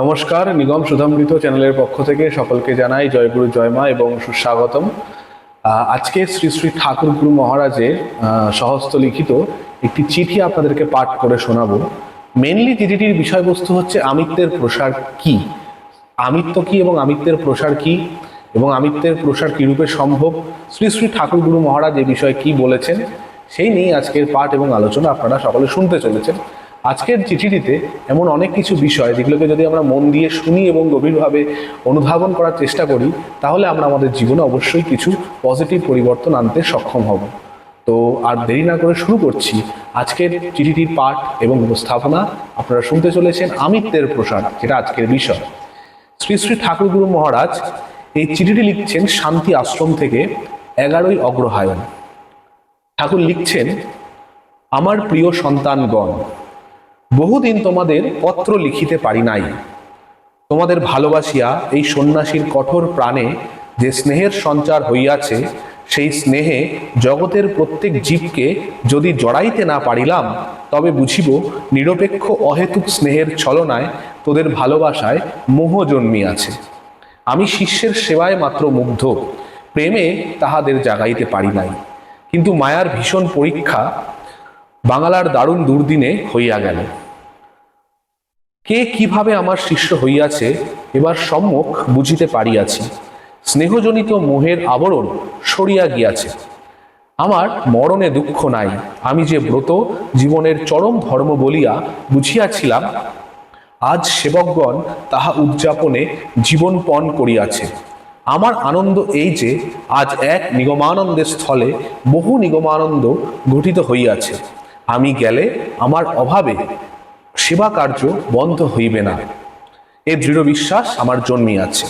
নমস্কার নিগম সুধামৃত চ্যানেলের পক্ষ থেকে সকলকে জানাই জয়গুরু জয়মা এবং সুস্বাগতম। আজকে শ্রী শ্রী ঠাকুর গুরু মহারাজের আহ, সহস্ত লিখিত একটি চিঠি আপনাদেরকে পাঠ করে শোনাবো। মেনলি চিঠিটির বিষয়বস্তু হচ্ছে আমিত্বের প্রসার কি? আমিত্ব কি এবং আমিত্বের প্রসার কি? এবং আমিত্বের প্রসার কিরূপে সম্ভব? শ্রী শ্রী ঠাকুর গুরু মহারাজ এ বিষয়ে কি বলেছেন? সেই নিয়ে আজকের পাঠ এবং আলোচনা আপনারা সকলে শুনতে চলেছেন। আজকের চিঠিটিতে এমন অনেক কিছু বিষয়, যেগুলোকে যদি আমরা মন দিয়ে শুনি এবং গভীরভাবে অনুধাবন করার চেষ্টা করি, তাহলে আমরা আমাদের জীবনে অবশ্যই কিছু পজিটিভ পরিবর্তন আনতে সক্ষম হব। তো আর দেরি না করে শুরু করছি আজকের চিঠিটির পাঠ এবং উপস্থাপনা। আপনারা শুনতে চলেছেন আমিত্বের প্রসার যেটা আজকের বিষয়। শ্রী শ্রী ঠাকুরগুরু মহারাজ এই চিঠিটি লিখছেন শান্তি আশ্রম থেকে এগারোই অগ্রহায়ণ। ঠাকুর লিখছেন, আমার প্রিয় সন্তানগণ বহুদিন তোমাদের পত্র লিখিতে পারি নাই। তোমাদের ভালোবাসিয়া এই সন্ন্যাসীর কঠোর প্রাণে যে স্নেহের সঞ্চার হইয়াছে, সেই স্নেহে জগতের প্রত্যেক জীবকে যদি জড়াইতে না পারিলাম, তবে বুঝিব নিরপেক্ষ অহেতুক স্নেহের ছলনায় তোদের ভালোবাসায় মোহ জন্মিয়াছে। আমি শিষ্যের সেবায় মাত্র মুগ্ধ, প্রেমে তাহাদের জাগাইতে পারি নাই। কিন্তু মায়ার ভীষণ পরীক্ষা বাংলার দারুণ দুর্দিনে হইয়া গেল। কে কীভাবে আমার শিষ্য হইয়াছে, এবার সম্মুখ বুঝিতে পারিয়াছি। স্নেহজনিত মোহের আবরণ সরিয়া গিয়াছে। আমার মরণে দুঃখ নাই, আমি যে ব্রত জীবনের চরম ধর্ম বলিয়া বুঝিয়াছিলাম, আজ সেবকগণ তাহা উদযাপনে জীবনপণ করিয়াছে। আমার আনন্দ এই যে, আজ এক নিগমানন্দের স্থলে বহু নিগমানন্দ গঠিত হইয়াছে। আমি গেলে আমার অভাবে সেবা কার্য বন্ধ হইবে না। এ দৃঢ় বিশ্বাস আমার জন্মিয়াছে।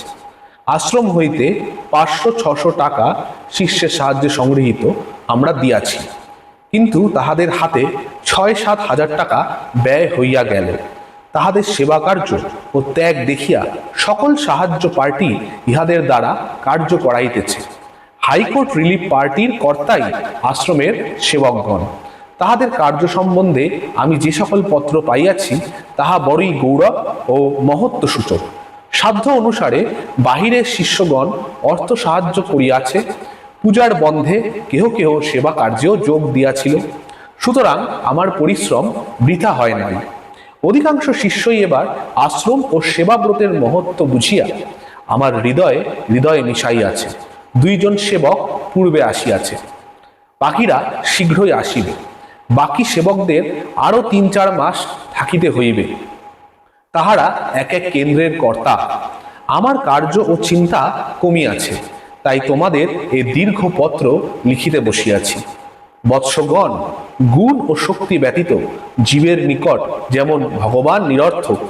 আশ্রম হইতে পাঁচশো ছশো টাকা শিষ্যের সাহায্যে সংগৃহীত আমরা দিয়াছি। কিন্তু তাহাদের হাতে ছয় সাত হাজার টাকা ব্যয় হইয়া গেল। তাহাদের সেবা কার্য ও ত্যাগ দেখিয়া সকল সাহায্য পার্টি ইহাদের দ্বারা কার্য করাইতেছে। হাইকোর্ট রিলিফ পার্টির কর্তাই আশ্রমের সেবকগণ। তাহাদের কার্য সম্বন্ধে আমি যে সকল পত্র পাইয়াছি, তাহা বড়ই গৌরব ও মহত্ব সূচক সাধ্য অনুসারে বাহিরের শিষ্যগণ অর্থ সাহায্য করিয়াছে, পূজার বন্ধে কেহ কেহ সেবা কার্যেও যোগ দিয়াছিল। সুতরাং আমার পরিশ্রম বৃথা হয় নাই। অধিকাংশ শিষ্যই এবার আশ্রম ও সেবাব্রতের মহত্ব বুঝিয়া আমার হৃদয়ে হৃদয়ে মিশাইয়াছে। দুইজন সেবক পূর্বে আসিয়াছে। বাকিরা শীঘ্রই আসিবে। বাকি সেবকদের আরও তিন চার মাস থাকিতে হইবে। তাহারা এক এক কেন্দ্রের কর্তা। আমার কার্য ও চিন্তা কমিয়াছে, তাই তোমাদের এ দীর্ঘ পত্র লিখিতে বসিয়াছি। বৎসগণ, গুণ ও শক্তি ব্যতীত জীবের নিকট যেমন ভগবান নিরর্থক,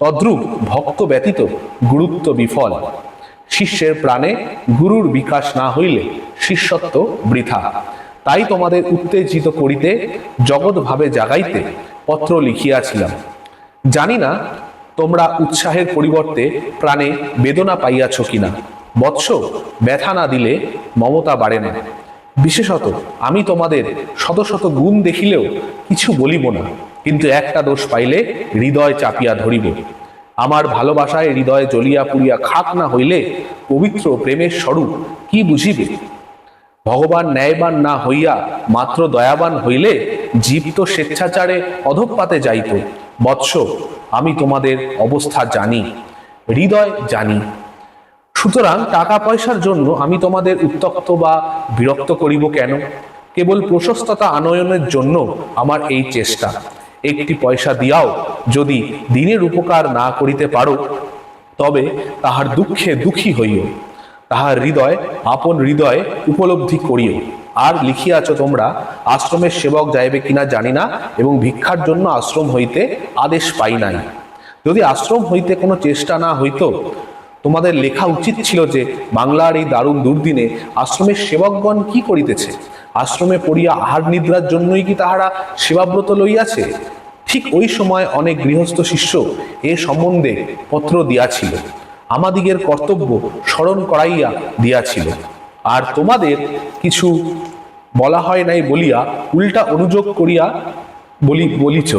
তদ্রূপ ভক্ত ব্যতীত গুরুত্ব বিফল। শিষ্যের প্রাণে গুরুর বিকাশ না হইলে শিষ্যত্ব বৃথা। তাই তোমাদের উত্তেজিত করিতে জগৎভাবে জাগাইতে পত্র লিখিয়াছিলাম। জানি না তোমরা উৎসাহের পরিবর্তে প্রাণে বেদনা পাইয়াছ কিনা। বৎস ব্যথা না দিলে মমতা বাড়ে না। বিশেষত আমি তোমাদের শত শত গুণ দেখিলেও কিছু বলিব না, কিন্তু একটা দোষ পাইলে হৃদয় চাপিয়া ধরিব। আমার ভালোবাসায় হৃদয়ে জ্বলিয়া পুড়িয়া খাক না হইলে পবিত্র প্রেমের স্বরূপ কি বুঝিবে? ভগবান ন্যায়বান না হইয়া মাত্র দয়াবান হইলে জীব তো স্বেচ্ছাচারে অধঃপাতে যাইত। বৎস, আমি তোমাদের অবস্থা জানি, হৃদয় জানি। সুতরাং টাকা পয়সার জন্য আমি তোমাদের উত্তক্ত বা বিরক্ত করিব কেন? কেবল প্রশস্ততা আনয়নের জন্য আমার এই চেষ্টা। একটি পয়সা দিয়াও যদি দিনের উপকার না করিতে পারো, তবে তাহার দুঃখে দুঃখী হইও। তাহার হৃদয় আপন হৃদয় উপলব্ধি করিও। আর লিখিয়াছ তোমরা, আশ্রমের সেবক যাইবে কিনা জানি না এবং ভিক্ষার জন্য আশ্রম হইতে আদেশ পাই নাই। যদি আশ্রম হইতে কোনো চেষ্টা না হইতো, তোমাদের লেখা উচিত ছিল যে, বাংলার এই দারুণ দুর্দিনে আশ্রমের সেবকগণ কি করিতেছে? আশ্রমে পড়িয়া আহার নিদ্রার জন্যই কি তাহারা সেবাব্রত লইয়াছে? ঠিক ওই সময় অনেক গৃহস্থ শিষ্য এ সম্বন্ধে পত্র দিয়াছিল। আমাদিগের কর্তব্য স্মরণ করাইয়া দিয়াছিল। আর তোমাদের কিছু বলা হয় নাই বলিয়া উল্টা অনুযোগ করিয়া বলি, বলিছ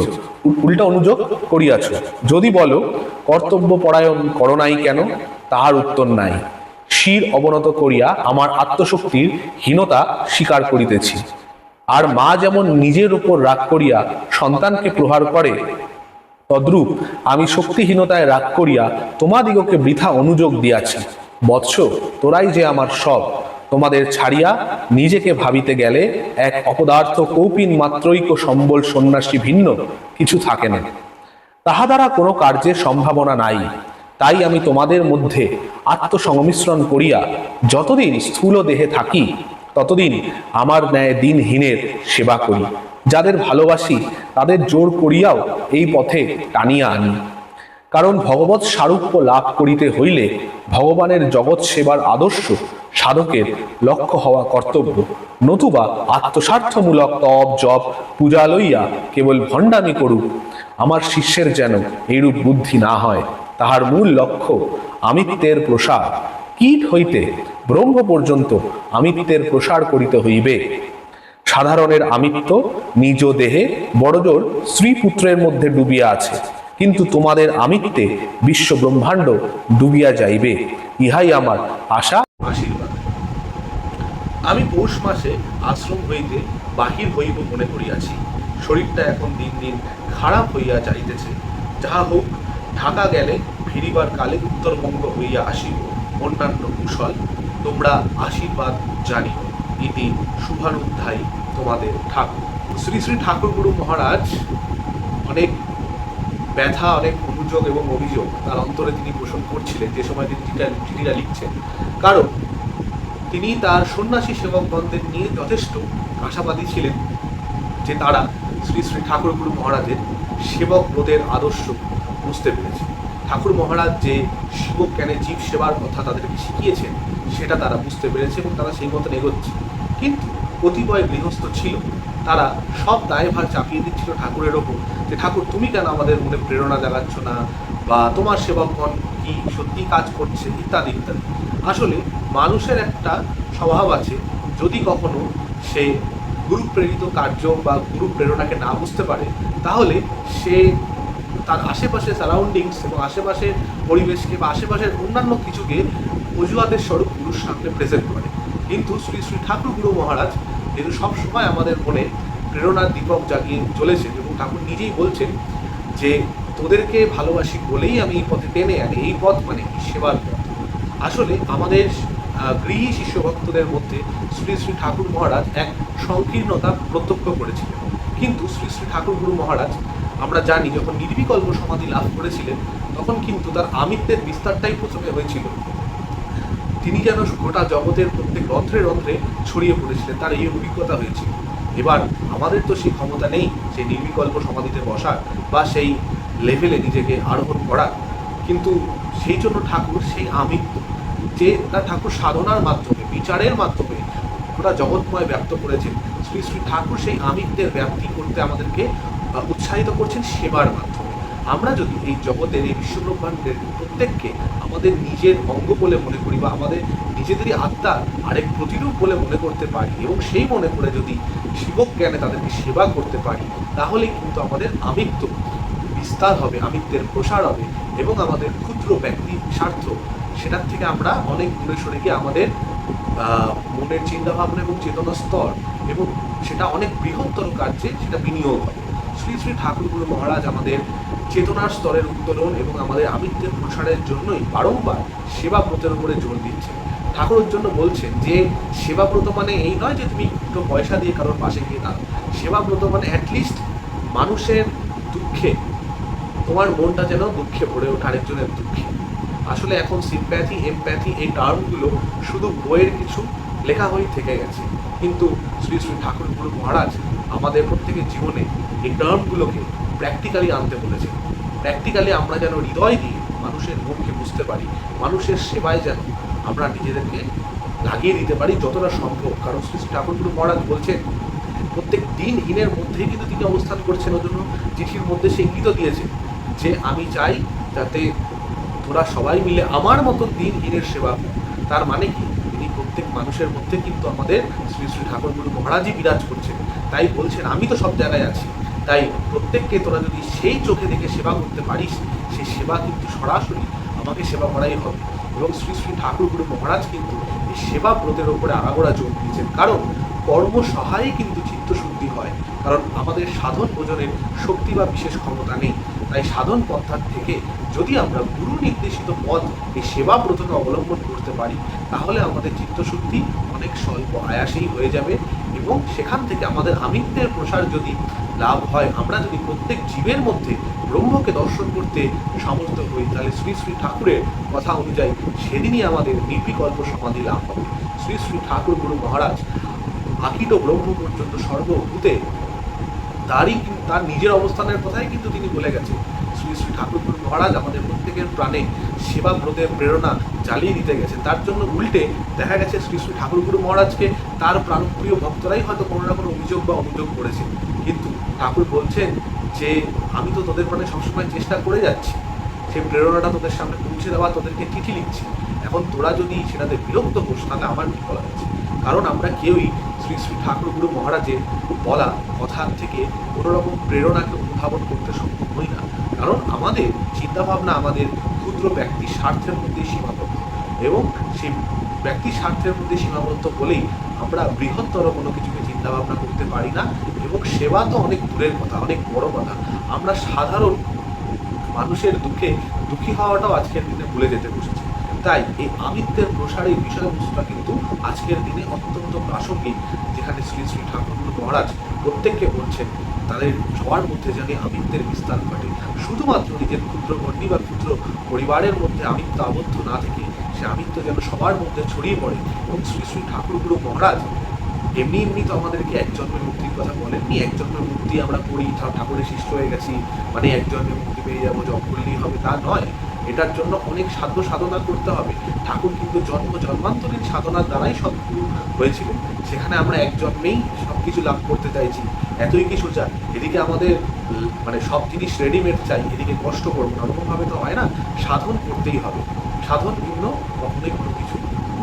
উল্টা অনুযোগ করিয়াছ। যদি বলো, কর্তব্য পরায়ণ করো নাই কেন? তাহার উত্তর নাই। শির অবনত করিয়া আমার আত্মশক্তির হীনতা স্বীকার করিতেছি। আর মা যেমন নিজের উপর রাগ করিয়া সন্তানকে প্রহার করে তদ্রূপ আমি শক্তিহীনতায় রাগ করিয়া তোমাদিগকে বৃথা অনুযোগ দিয়াছি। বৎস, তোরাই যে আমার সব, তোমাদের ছাড়িয়া নিজেকে ভাবিতে গেলে এক অপদার্থ কৌপিন মাত্রৈক সম্বল সন্ন্যাসী ভিন্ন কিছু থাকে না। তাহা দ্বারা কোনো কার্যের সম্ভাবনা নাই। তাই আমি তোমাদের মধ্যে আত্মসংমিশ্রণ করিয়া যতদিন স্থূল দেহে থাকি ততদিন আমার ন্যায় দিনহীনের সেবা করি। যাদের ভালোবাসি, তাদের জোর করিয়াও এই পথে টানিয়া আনি। কারণ ভগবত সারূপ্য লাভ করিতে হইলে ভগবানের জগৎ সেবার আদর্শ সাধকের লক্ষ্য হওয়া কর্তব্য। নতুবা আত্মস্বার্থমূলক তপ, জপ, পূজা লইয়া কেবল ভণ্ডামি করুক, আমার শিষ্যের যেন এইরূপ বুদ্ধি না হয়, তাহার মূল লক্ষ্য আমিত্বের প্রসার। কীট হইতে ব্রহ্ম পর্যন্ত আমিত্বের প্রসার করিতে হইবে। সাধারণের আমিত্ব নিজ দেহে বড়জোর স্ত্রী পুত্রের মধ্যে ডুবিয়া আছে, কিন্তু তোমাদের আমিত্বে বিশ্ব ব্রহ্মাণ্ড ডুবিয়া যাইবে, ইহাই আমার আশা। আমি পৌষ মাসে আশ্রম হইতে বাহির হইব মনে করিয়াছি। শরীরটা এখন দিন দিন খারাপ হইয়া যাইতেছে। যাহা হোক, ঢাকা গেলে ফিরিবার কালে উত্তরবঙ্গ হইয়া আসিব। অন্যান্য কুশল তোমরা আশীর্বাদ জানিও ইতি শুভানুধ্যায়ী তোমাদের ঠাকুর। শ্রী শ্রী ঠাকুর গুরু মহারাজ অনেক ব্যথা, অনেক অনুযোগ এবং অভিযোগ তার অন্তরে তিনি পোষণ করছিলেন যে সময় তিনি চিঠিটা লিখছেন। কারণ তিনি তার সন্ন্যাসী সেবকগণদের নিয়ে যথেষ্ট আশাবাদী ছিলেন যে তারা শ্রী শ্রী ঠাকুর গুরু মহারাজের সেবক ব্রতের আদর্শ বুঝতে পেরেছে। ঠাকুর মহারাজ যে শিবক জ্ঞানে জীব সেবার কথা তাদেরকে শিখিয়েছেন সেটা তারা বুঝতে পেরেছে এবং তারা সেই মতন এগোচ্ছে। কিন্তু কতিপয় গৃহস্থ ছিল, তারা সব দায়ভার চাপিয়ে দিচ্ছিল ঠাকুরের ওপর যে, ঠাকুর, তুমি কেন আমাদের মনে প্রেরণা জাগাচ্ছ না? বা তোমার সেবকগণ কি সত্যি কাজ করছে? ইত্যাদি ইত্যাদি। আসলে মানুষের একটা স্বভাব আছে, যদি কখনো সে গুরু প্রেরিত কার্য বা গুরু প্রেরণাকে না বুঝতে পারে, তাহলে সে তার আশেপাশে সারাউন্ডিংস এবং আশেপাশের পরিবেশকে বা আশেপাশের অন্যান্য কিছুকে অজুহাতের স্বরূপ গুরুর সামনে প্রেজেন্ট করে। কিন্তু শ্রী শ্রী ঠাকুর গুরু মহারাজ, যেহেতু সবসময় আমাদের মনে প্রেরণার দীপক জাগিয়ে চলেছেন এবং ঠাকুর নিজেই বলছেন যে, তোদেরকে ভালোবাসি বলেই আমি এই পথে টেনে আনি। এই পথ মানে কি? সেবার পথ। আসলে আমাদের গৃহী শিষ্য ভক্তদের মধ্যে শ্রী শ্রী ঠাকুর মহারাজ এক সংকীর্ণতা প্রত্যক্ষ করেছিলেন। কিন্তু শ্রী শ্রী ঠাকুর গুরু মহারাজ, আমরা জানি যখন নির্বিকল্প সমাধি লাভ করেছিলেন, তখন কিন্তু তার আমিত্বের বিস্তারটাই প্রথমে হয়েছিল। তিনি যেন গোটা জগতের প্রত্যেক রন্ধ্রে রন্ধ্রে ছড়িয়ে পড়েছিলেন, তার এই অভিজ্ঞতা হয়েছিল এবার আমাদের তো সেই ক্ষমতা নেই, সেই নির্বিকল্প সমাধিতে বসার বা সেই লেভেলে নিজেকে আরোহণ করার কিন্তু সেই জন্য ঠাকুর, সেই আমিত্ব, যে তার ঠাকুর সাধনার মাধ্যমে, বিচারের মাধ্যমে গোটা জগৎময় ব্যক্ত করেছেন, শ্রী শ্রী ঠাকুর সেই আমিত্বের ব্যাপ্তি করতে আমাদেরকে উৎসাহিত করছেন সেবার মাধ্যমে। আমরা যদি এই জগতের এই বিশ্বব্রহ্মাণ্ডের প্রত্যেককে আমাদের নিজের অঙ্গ বলে মনে করি বা আমাদের নিজেদেরই আত্মা আরেক প্রতিরূপ বলে মনে করতে পারি এবং সেই মনে করে যদি শিবক জ্ঞানে তাদেরকে সেবা করতে পারি, তাহলে কিন্তু আমাদের আমিত্ব বিস্তার হবে, আমিত্বের প্রসার হবে এবং আমাদের ক্ষুদ্র ব্যক্তি স্বার্থ, সেটার থেকে আমরা অনেক দূরে সরে গিয়ে আমাদের মনের চিন্তাভাবনা এবং চেতনা স্তর এবং সেটা অনেক বৃহত্তর কার্যে সেটা বিনিয়োগ হবে শ্রী শ্রী ঠাকুরগুলো মহারাজ আমাদের চেতনার স্তরের উত্তোলন এবং আমাদের আমিত্বের প্রসারের জন্যই বারংবার সেবা ব্রতের উপরে জোর দিচ্ছেন। ঠাকুরের জন্য বলছেন যে সেবা ব্রত মানে এই নয় যে তুমি একটু পয়সা দিয়ে কারোর পাশে গিয়ে দাঁড়াও। সেবা ব্রত মানে অ্যাটলিস্ট মানুষের দুঃখে, তোমার মনটা যেন দুঃখে ভরে ওঠে, আরেকজনের দুঃখে। আসলে এখন সিম্প্যাথি এমপ্যাথি এই টার্মগুলো শুধু বইয়ের কিছু লেখা হয়ে থেকে গেছে। কিন্তু শ্রী শ্রী ঠাকুর গুরু মহারাজ আমাদের প্রত্যেকের জীবনে এই টার্মগুলোকে প্র্যাকটিক্যালি আনতে বলেছেন। প্র্যাকটিক্যালি আমরা যেন হৃদয় দিয়ে মানুষের মনকে বুঝতে পারি, মানুষের সেবায় যেন আমরা নিজেদেরকে লাগিয়ে দিতে পারি যতটা সম্ভব। কারণ শ্রী ঠাকুর গুরু মহারাজ বলছেন, প্রত্যেক দিন হীনের মধ্যেই কিন্তু তিনি অবস্থান করছেন। ওই জন্য চিঠির মধ্যে সে ইঙ্গিত দিয়েছে যে, আমি চাই যাতে তোরা সবাই মিলে আমার মতন দিন হীনের সেবা। তার মানে কি? তিনি প্রত্যেক মানুষের মধ্যে কিন্তু আমাদের শ্রী শ্রী ঠাকুর গুরু মহারাজই বিরাজ করছেন। তাই বলছেন, আমি তো সব জায়গায় আছি। তাই প্রত্যেককে তোরা যদি সেই চোখে দেখে সেবা করতে পারিস সেই সেবা কিন্তু সরাসরি আমাকে সেবা করাই হবে। এবং শ্রী শ্রী ঠাকুরগুরু মহারাজ কিন্তু এই সেবা ব্রতের ওপরে আগাগোড়া জোর দিয়েছেন। কারণ কর্ম সহায়ে কিন্তু চিত্তশুদ্ধি হয়। কারণ আমাদের সাধন ভোজনের শক্তি বা বিশেষ ক্ষমতা নেই। তাই সাধন পন্থার থেকে যদি আমরা গুরু নির্দেশিত পথ এই সেবা ব্রতকে অবলম্বন করতে পারি, তাহলে আমাদের চিত্তশুদ্ধি অনেক স্বল্প আয়াসেই হয়ে যাবে। এবং সেখান থেকে আমাদের আমিত্বের প্রসার যদি লাভ হয়, আমরা যদি প্রত্যেক জীবের মধ্যে ব্রহ্মকে দর্শন করতে সমর্থ হই, তাহলে শ্রী শ্রী ঠাকুরের কথা অনুযায়ী সেদিনই আমাদের নির্বিকল্প সমাধি লাভ হবে। শ্রী শ্রী ঠাকুর গুরু মহারাজ আকিট ব্রহ্ম পর্যন্ত সর্বভূতে তারই তার নিজের অবস্থানের কথাই কিন্তু তিনি বলে গেছেন। শ্রী শ্রী ঠাকুর গুরু মহারাজ আমাদের প্রত্যেকের প্রাণে সেবা ব্রতের প্রেরণা জ্বালিয়ে দিতে গেছে তার জন্য উল্টে দেখা গেছে শ্রী শ্রী ঠাকুর গুরু মহারাজকে তার প্রাণপ্রিয় ভক্তরাই হয়তো কোনো না কোনো অভিযোগ বা অভিযোগ করেছে কিন্তু ঠাকুর বলছেন যে, আমি তো তোদের প্রাণে সবসময় চেষ্টা করে যাচ্ছি। সেই প্রেরণাটা তোদের সামনে পৌঁছে দেওয়া, তোদেরকে চিঠি লিখছি। এখন তোরা যদি সেটাতে বিরক্ত হোস, তাহলে আমার কি বলা আছে? কারণ আমরা কেউই শ্রী শ্রী ঠাকুর গুরু মহারাজের বলা কথার থেকে কোনো রকম প্রেরণাকে অনুধাবন করতে সক্ষম হই না। কারণ আমাদের চিন্তাভাবনা আমাদের ক্ষুদ্র ব্যক্তির স্বার্থের মধ্যে সীমাবদ্ধ। এবং সেই ব্যক্তির স্বার্থের মধ্যে সীমাবদ্ধ বলেই আমরা বৃহত্তর কোনো কিছুকে চিন্তা ভাবনা করতে পারি না এবং সেবা তো অনেক দূরের কথা, অনেক বড় কথা। আমরা সাধারণ মানুষের দুঃখে দুঃখী হওয়াটাও আজকের দিনে ভুলে যেতে বসেছি। তাই এই আমিত্বের প্রসারের বিষয়বস্তুটা কিন্তু আজকের দিনে অত্যন্ত প্রাসঙ্গিক, যেখানে শ্রী শ্রী ঠাকুর মহারাজ প্রত্যেককে বলছেন, তাদের সবার মধ্যে যেন আমিত্বের বিস্তার ঘটে। শুধুমাত্র নিজের ক্ষুদ্র গণ্ডি বা ক্ষুদ্র পরিবারের মধ্যে আমিত্ব আবদ্ধ না থেকে আমিত্ব যেন সবার মধ্যে ছড়িয়ে পড়ে এবং শ্রী শ্রী ঠাকুরগুরু মহারাজ এমনি এমনি তো আমাদেরকে এক জন্মের মুক্তির কথা বলেননি, এক জন্মের মুক্তি আমরা করি ঠাকুরের শিষ্য হয়ে গেছি মানে এক জন্মের মুক্তি পেয়ে যাব জব করলেই হবে তা নয়, এটার জন্য অনেক সাধ্য সাধনা করতে হবে। ঠাকুর কিন্তু জন্ম, জন্মান্তরীণ সাধনার দ্বারাই সদ্গুরু হয়েছিলেন সেখানে আমরা এক জন্মেই সব কিছু লাভ করতে চাইছি। এতই কি সোজা? এদিকে আমাদের মানে সব জিনিস রেডিমেড চাই, এদিকে কষ্ট করব না ওরকমভাবে তো হয় না, সাধন করতেই হবে। সাধন ভিন্ন কখনোই কোনো কিছু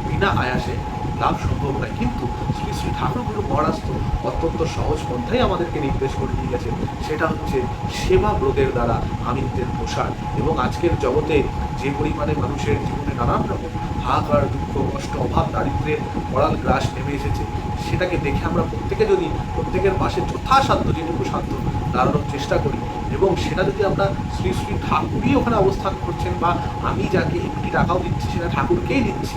বিনা আয়াসে লাভ সম্ভব নয়। কিন্তু শ্রী শ্রী ঠাকুরগুরু মহারাজ তো অত্যন্ত সহজ পন্থাই আমাদেরকে নির্দেশ করে দিয়ে গেছেন সেটা হচ্ছে সেবা ব্রতের দ্বারা আমিত্বের প্রসার। এবং আজকের জগতে যে পরিমাণে মানুষের জীবনে নানান রকম হাহাকার, দুঃখ, কষ্ট, অভাব দারিদ্র্যের করাল গ্রাস নেমে এসেছে, সেটাকে দেখে আমরা প্রত্যেকে যদি প্রত্যেকের পাশে যথাসাধ্য যেটুকু সাধ্য দাঁড়ানোর চেষ্টা করি এবং সেটা যদি আমরা শ্রী শ্রী ঠাকুরই ওখানে অবস্থান করছেন বা আমি যাকে একটি টাকাও দিচ্ছি, সেটা ঠাকুরকেই দিচ্ছি,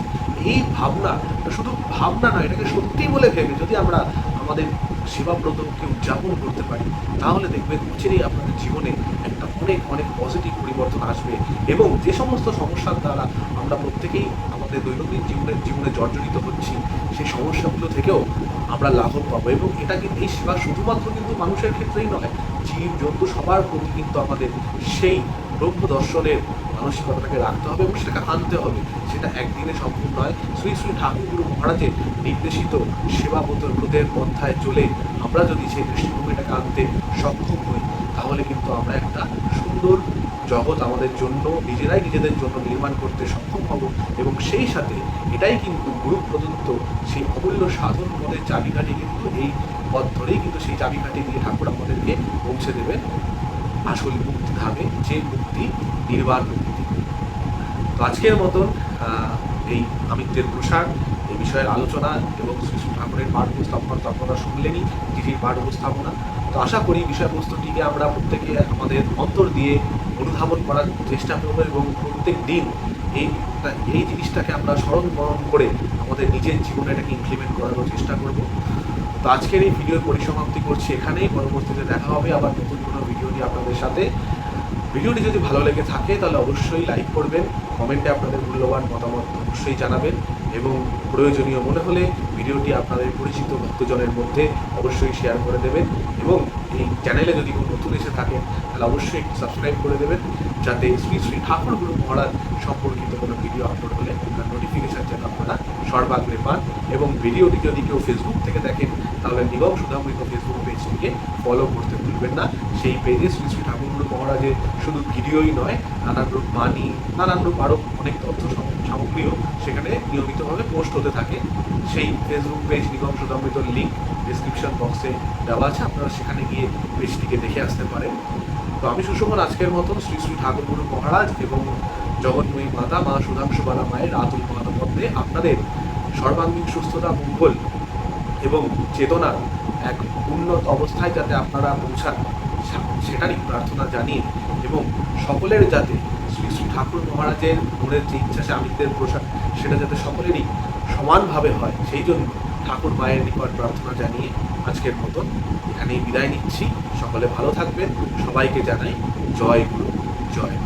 এই ভাবনা, শুধু ভাবনা নয়, এটাকে সত্যি বলে ভেবে যদি আমরা আমাদের সেবাব্রতকে উদযাপন করতে পারি, তাহলে দেখবেন অচিরেই আপনাদের জীবনে একটা অনেক অনেক পজিটিভ পরিবর্তন আসবে এবং যে সমস্ত সমস্যার দ্বারা আমরা প্রত্যেকেই আমাদের দৈনন্দিন জীবনের, জীবনে জর্জরিত হচ্ছি, সেই সমস্যাগুলো থেকেও আমরা লাঘব পাবো। এবং এটা কিন্তু এই সেবা শুধুমাত্র কিন্তু মানুষের ক্ষেত্রেই নয়, জীব, জন্তু সবার প্রতি কিন্তু আমাদের সেই ব্রহ্ম দর্শনের মানসিকতাটাকে রাখতে হবে এবং সেটাকে আনতে হবে। সেটা একদিনে সম্ভব নয়। শ্রী শ্রী ঠাকুরগুরু মহারাজের নির্দেশিত সেবা ব্রতের পন্থায় চলে আমরা যদি সেই দৃষ্টিভঙ্গিটাকে আনতে সক্ষম হই, তাহলে কিন্তু আমরা একটা সুন্দর জগৎ আমাদের জন্য, নিজেরাই নিজেদের জন্য নির্মাণ করতে সক্ষম হব এবং সেই সাথে এটাই কিন্তু গুরু প্রদত্ত সেই অমূল্য সাধন পদের চাবিকাঠি কিন্তু এই পথ ধরেই কিন্তু সেই চাবিকাঠি দিয়ে ঠাকুর আমাদেরকে পৌঁছে দেবেন। আসল মুক্তি ধামে যে মুক্তি, নির্বাণ মুক্তি। তো আজকের মতন এই আমিত্বের প্রসার এই বিষয়ের আলোচনা এবং শ্রী ঠাকুরের পাঠ উপস্থাপনা তো আপনারা শুনলেনই চিঠির পাঠ উপস্থাপনা। তো আশা করি বিষয়বস্তুটিকে আমরা প্রত্যেকে আমাদের অন্তর দিয়ে অনুধাবন করার চেষ্টা করব এবং প্রত্যেক দিন এই এই জিনিসটাকে আমরা স্মরণ বরণ করে আমাদের নিজের জীবনে এটাকে ইমপ্লিমেন্ট করার চেষ্টা করব। তো আজকের এই ভিডিওর পরিসমাপ্তি করছি এখানেই। পরবর্তীতে দেখা হবে আবার নতুন কোনো ভিডিও নিয়ে আপনাদের সাথে। ভিডিওটি যদি ভালো লেগে থাকে, তাহলে অবশ্যই লাইক করবেন কমেন্টে আপনাদের মূল্যবান মতামত অবশ্যই জানাবেন এবং প্রয়োজনীয় মনে হলে ভিডিওটি আপনাদের পরিচিত ভক্তজনের মধ্যে অবশ্যই শেয়ার করে দেবেন এবং এই চ্যানেলে যদি কোনো নতুন এসে থাকেন তাহলে অবশ্যই একটু সাবস্ক্রাইব করে দেবেন, যাতে শ্রী শ্রী ঠাকুর গুরু মহারাজ সম্পর্কিত কোনো ভিডিও আপলোড হলে তার নোটিফিকেশান যেন আপনারা সর্বাগ্রে পান। এবং ভিডিওটি যদি কেউ ফেসবুক থেকে দেখেন, তাহলে নিগম সুধামৃত ফেসবুক পেজটিকে ফলো করতে ভুলবেন না। সেই পেজে শ্রী শ্রী ঠাকুরগুরু মহারাজের শুধু ভিডিওই নয়, নানান রূপ বাণী, নানান রূপ আরও অনেক তথ্য সামগ্রীও সেখানে নিয়মিতভাবে পোস্ট হতে থাকে। সেই ফেসবুক পেজ নিগম সুধামৃতর লিঙ্ক ডিসক্রিপশন বক্সে দেওয়া আছে, আপনারা সেখানে গিয়ে পেজটিকে দেখে আসতে পারেন। তো আমি সুষমন আজকের মতন শ্রী শ্রী ঠাকুরগুরু মহারাজ এবং জগন্ময়ী মাতা, মা সুধাংশু বালা মায়ের আতুল মহানপদ্মে আপনাদের সর্বাঙ্গীন সুস্থতা, মঙ্গল এবং চেতনার এক উন্নত অবস্থায় যাতে আপনারা পৌঁছান, সেটারই প্রার্থনা জানিয়ে এবং সকলের যাতে শ্রী শ্রী ঠাকুর মহারাজের মনের যে ইচ্ছা স্বামীদের প্রসাদ, সেটা যাতে সকলেরই সমানভাবে হয়, সেই জন্য ঠাকুর মায়ের নিকট প্রার্থনা জানিয়ে আজকের মতন এখানেই বিদায় নিচ্ছি। সকলে ভালো থাকবেন। সবাইকে জানাই জয় গুরু, জয়।